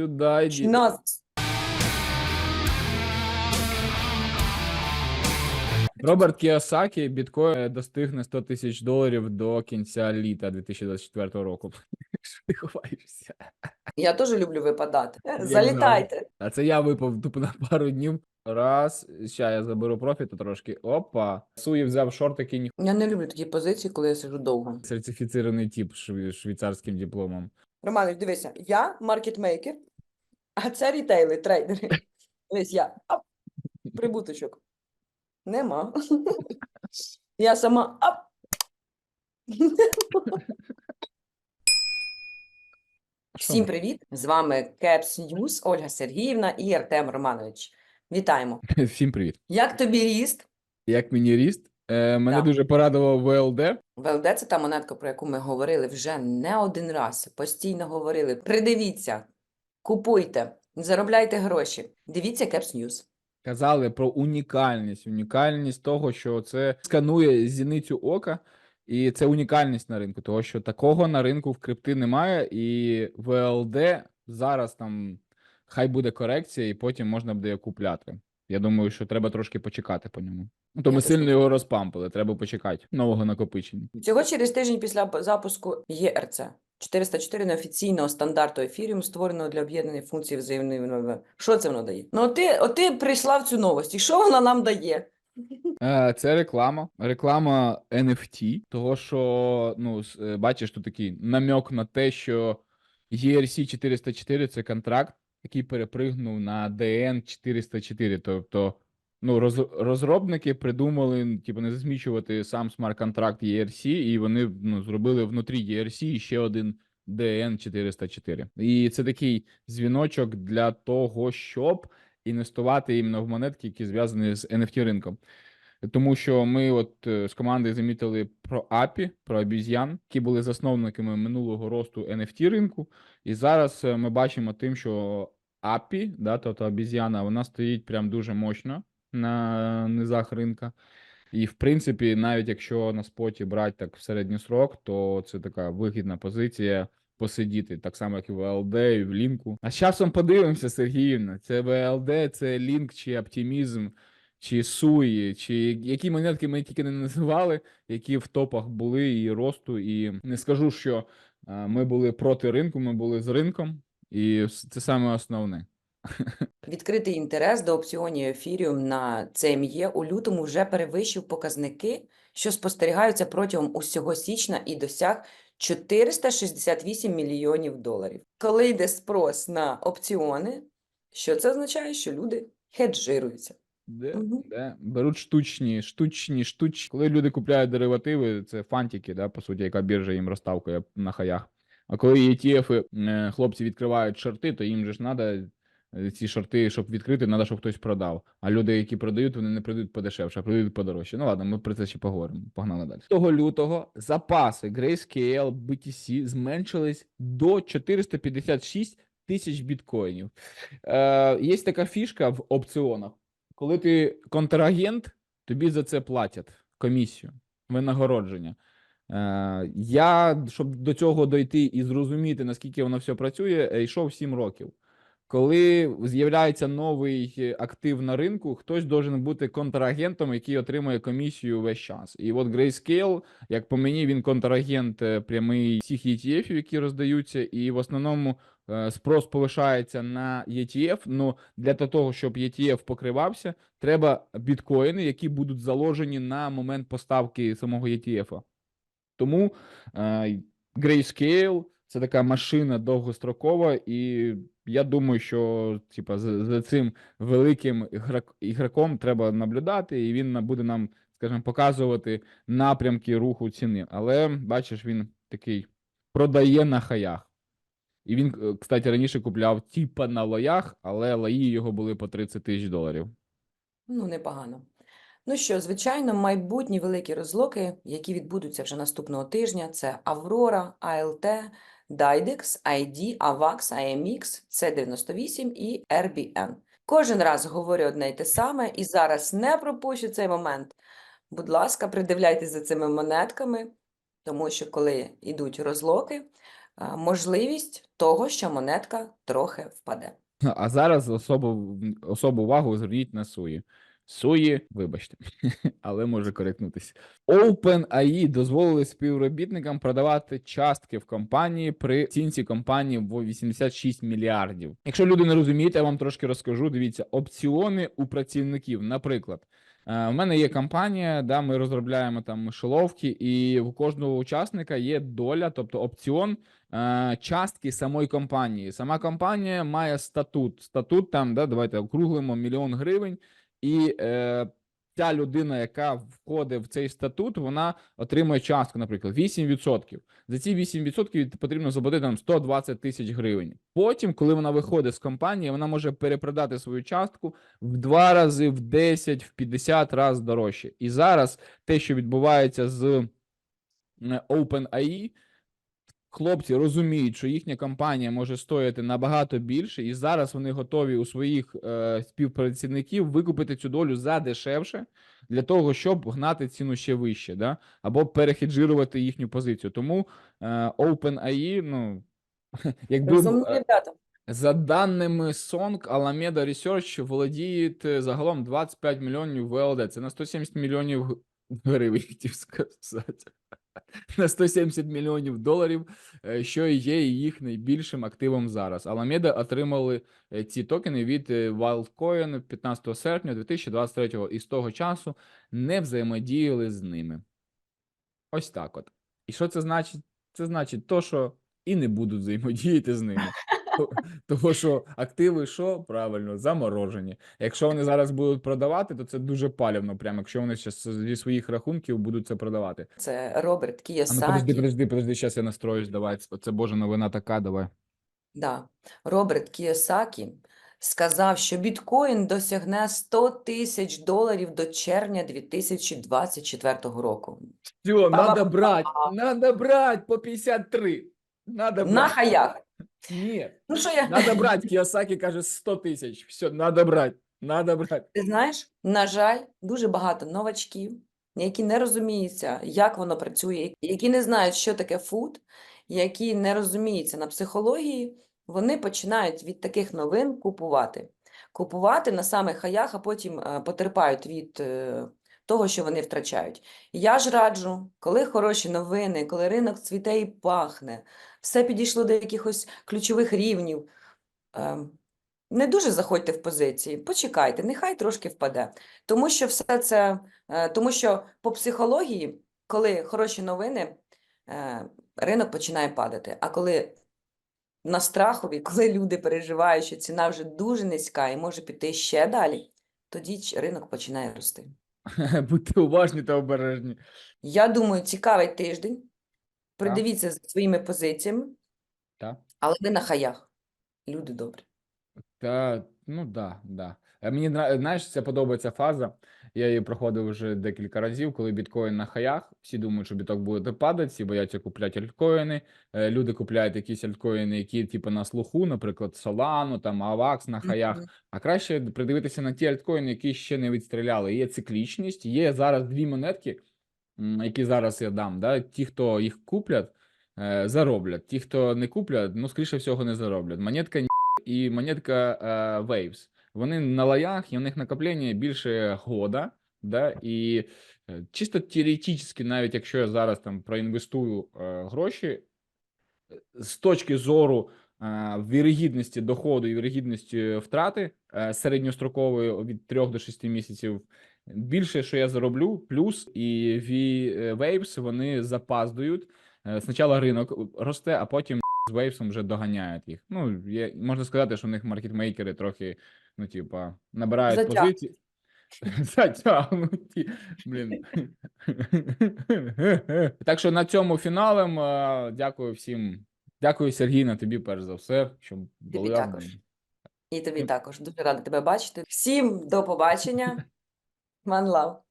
сюди, йди. 16. Роберт Кіосакі біткоін е, достигне 100 тисяч доларів до кінця літа 2024 року. Що ти ховаєшся? Я теж люблю випадати. Як Залітайте. А це я випав тупо на пару днів. Раз, ще я заберу профіту трошки. Опа. Суї взяв шортики, Я не люблю такі позиції, коли я сиджу довго. сертифіцирований тип шві- швейцарським дипломом. Романович, дивися, я маркетмейкер, а це рітейли, трейдери. Дивись, я ап, прибуточок. Нема. Я сама ап. Всім привіт! З вами Кепс Ньюс, Ольга Сергіївна і Артем Романович. Вітаємо! Всім привіт. Як тобі ріст? Як мені ріст? Е, мене Так. дуже порадував ВЛД. ВЛД це та монетка, про яку ми говорили вже не один раз. Постійно говорили. Придивіться, купуйте, заробляйте гроші. Дивіться Кепс Ньюс. Казали про унікальність, унікальність того, що це сканує зіницю ока, і це унікальність на ринку, того що такого на ринку в крипти немає, і ВЛД зараз там хай буде корекція, і потім можна буде купляти. Я думаю, що треба трошки почекати по ньому. Ну, то ми сильно так його розпампили. Треба почекати нового накопичення. Всього через тиждень після запуску ЄРЦ 404 неофіційного стандарту Ethereum, створеного для об'єднання функцій взаємної. в- Що це воно дає? Ну, от ти, от ти прийшла в цю новость, і що вона нам дає? Е, Це реклама, реклама NFT, того що, ну, е, бачиш, тут такий намек на те, що ERC 404 це контракт, який перепригнув на DN 404. Тобто, ну, роз, розробники придумали, типу, не засмічувати сам смарт-контракт ERC, і вони ну, зробили внутрі ERC ще один DN 404. І це такий дзвіночок для того, щоб інвестувати іменно в монетки, які зв'язані з NFT ринком. Тому що ми, от е, з командою замітили про API, про обіз'ян, які були засновниками минулого росту NFT ринку. І зараз е, ми бачимо тим, що API, да, тобто обіз'яна, вона стоїть прям дуже мощно на низах ринка. І в принципі, навіть якщо на споті брати так в середній срок, то це така вигідна позиція посидіти, так само, як і в ВЛД, і в лінку. А з часом подивимося, Сергіївна, це ВЛД, це лінк чи оптимізм, чи суї, чи які монетки ми тільки не називали, які в топах були і росту. І не скажу, що е, ми були проти ринку, ми були з ринком, і це саме основне. Відкритий інтерес до опціонів Ethereum на CME у лютому вже перевищив показники, що спостерігаються протягом усього січня і досяг 468 мільйонів доларів. Коли йде спрос на опціони, що це означає? Що люди хеджируються. Де, Мгм. де беруть штучні, штучні, штучні. Коли люди купляють деривативи, це фантики, да, по суті, яка біржа їм розставкує на хаях. А коли ETF е, хлопці відкривають шорти, то їм же ж треба ці шорти, щоб відкрити, треба, щоб хтось продав. А люди, які продають, вони не продають подешевше, а продають подорожче. Ну ладно, ми про це ще поговоримо. Погнали далі. Того лютого запаси Grayscale BTC зменшились до 456 тисяч біткоїнів. Е, є така фішка в опціонах. Коли ти контрагент, тобі за це платять комісію, винагородження. Е, я, щоб до цього дойти і зрозуміти, наскільки воно все працює, е, йшов 7 років. Коли з'являється новий е, актив на ринку, хтось должен бути контрагентом, який отримує комісію весь час. І от Grayscale, як по мені, він контрагент прямий всіх ETF, які роздаються, і в основному спрос повишається на ETF. Ну для того, щоб ETF покривався, треба біткоїни, які будуть заложені на момент поставки самого ETF. Тому е, Grayscale це така машина довгострокова, і я думаю, що типа за, цим великим ігрок, ігроком треба наблюдати, і він буде нам, скажімо, показувати напрямки руху ціни. Але бачиш, він такий продає на хаях. І він, е, кстати, раніше купляв типа на лоях, але лої його були по 30 тисяч доларів. Ну, непогано. Ну що, звичайно, майбутні великі розлоки, які відбудуться вже наступного тижня, це Аврора, АЛТ, Dydex, ID, AVAX, AMX, C98 і RBN. Кожен раз говорю одне й те саме, і зараз не пропущу цей момент. Будь ласка, придивляйтесь за цими монетками, тому що коли йдуть розлоки, можливість того, що монетка трохи впаде. А зараз особу, особу увагу зверніть на суї. Суї, вибачте, але може коректнутися. OpenAI дозволили співробітникам продавати частки в компанії при оцінці компанії в 86 мільярдів. Якщо люди не розуміють, я вам трошки розкажу. Дивіться, опціони у працівників. Наприклад, е, в мене є компанія, да, ми розробляємо там мишоловки, і в кожного учасника є доля, тобто опціон е, частки самої компанії. Сама компанія має статут. Статут там, да, давайте округлимо мільйон гривень, і е, ця людина, яка входить в цей статут, вона отримує частку, наприклад, 8%. За ці 8% потрібно заплатити там 120 тисяч гривень. Потім, коли вона виходить з компанії, вона може перепродати свою частку в два рази, в 10, в 50 разів дорожче. І зараз те, що відбувається з е, OpenAI, хлопці розуміють, що їхня компанія може стояти набагато більше, і зараз вони готові у своїх е, співпрацівників викупити цю долю за дешевше для того, щоб гнати ціну ще вище, да? або перехеджирувати їхню позицію. Тому е, OpenAI, ну якби е, ребята. за даними Song, Alameda Research володіє е, загалом 25 мільйонів ВЛД. Це на 170 мільйонів гривень, хотів сказати. На 170 мільйонів доларів, е, що є їх найбільшим активом зараз. Alameda отримали е, ці токени від е, Wildcoin 15 серпня 2023 і з того часу не взаємодіяли з ними. Ось так от. І що це значить? Це значить то, що і не будуть взаємодіяти з ними. То- Того, що активи що? Правильно, заморожені. Якщо вони зараз будуть продавати, то це дуже палівно, прямо якщо вони щас зі своїх рахунків будуть це продавати. Це Роберт А ну подожди, подожди, подожди, зараз я настроюсь, давай. Оце божа новина така, давай. Да. Роберт Кіосакі сказав, що біткоін досягне 100 тисяч доларів до червня 2024 року. Все, Па-па-па. надо брать, по 53. Надо брать. На хаях. Ні, Ну що я надо брать. Кіосакі каже 100 тисяч. Все, надо брать, надо брать. Ти знаєш, на жаль, дуже багато новачків, які не розуміються, як воно працює, які не знають, що таке фуд, які не розуміються на психології, вони починають від таких новин купувати. Купувати на самих хаях, а потім е, потерпають від е, того, що вони втрачають. Я ж раджу, коли хороші новини, коли ринок цвіте і пахне, все підійшло до якихось ключових рівнів. ем, не дуже заходьте в позиції, почекайте, нехай трошки впаде. Тому що все це, е, тому що по психології, коли хороші новини, е, ринок починає падати. А коли на страхові, коли люди переживають, що ціна вже дуже низька і може піти ще далі, тоді ринок починає рости. Будьте уважні та обережні. Я думаю, цікавий тиждень. Придивіться за своїми позиціями, Так. але ви на хаях. Люди добрі. Та, ну да, да. Е, Мені нра- знаєш, це подобається фаза. Я її проходив вже декілька разів, коли біткоін на хаях. Всі думають, що біток буде падати, всі бояться купляти альткоїни. Е, Люди купляють якісь альткоїни, які типу на слуху, наприклад, Solana, там AVAX на хаях. Мгм. А краще придивитися на ті альткоїни, які ще не відстріляли. Є циклічність, є зараз дві монетки, які зараз я дам. Да? Ті, хто їх куплять, е, зароблять. Ті, хто не куплять, ну, скоріше всього, не зароблять. Монетка і монетка е, Waves. Вони на лаях, і у них накоплення більше года. Да? І е, чисто теоретично, навіть якщо я зараз там проінвестую гроші, з точки зору вірогідності доходу і вірогідності втрати середньострокової від 3 до 6 місяців, більше, що я зароблю, плюс і V- Waves вони запаздують. Е, Спочатку ринок росте, а потім з Waves вже доганяють їх. Ну, є, можна сказати, що в них маркетмейкери трохи, ну, типа, набирають Затяг- позиції. Затягнуті. Блін. так що на цьому фіналем. е, Дякую всім. Дякую, Сергій, на тобі, перш за все, що були. І тобі також. Дуже рада тебе бачити. Всім до побачення. Manlau.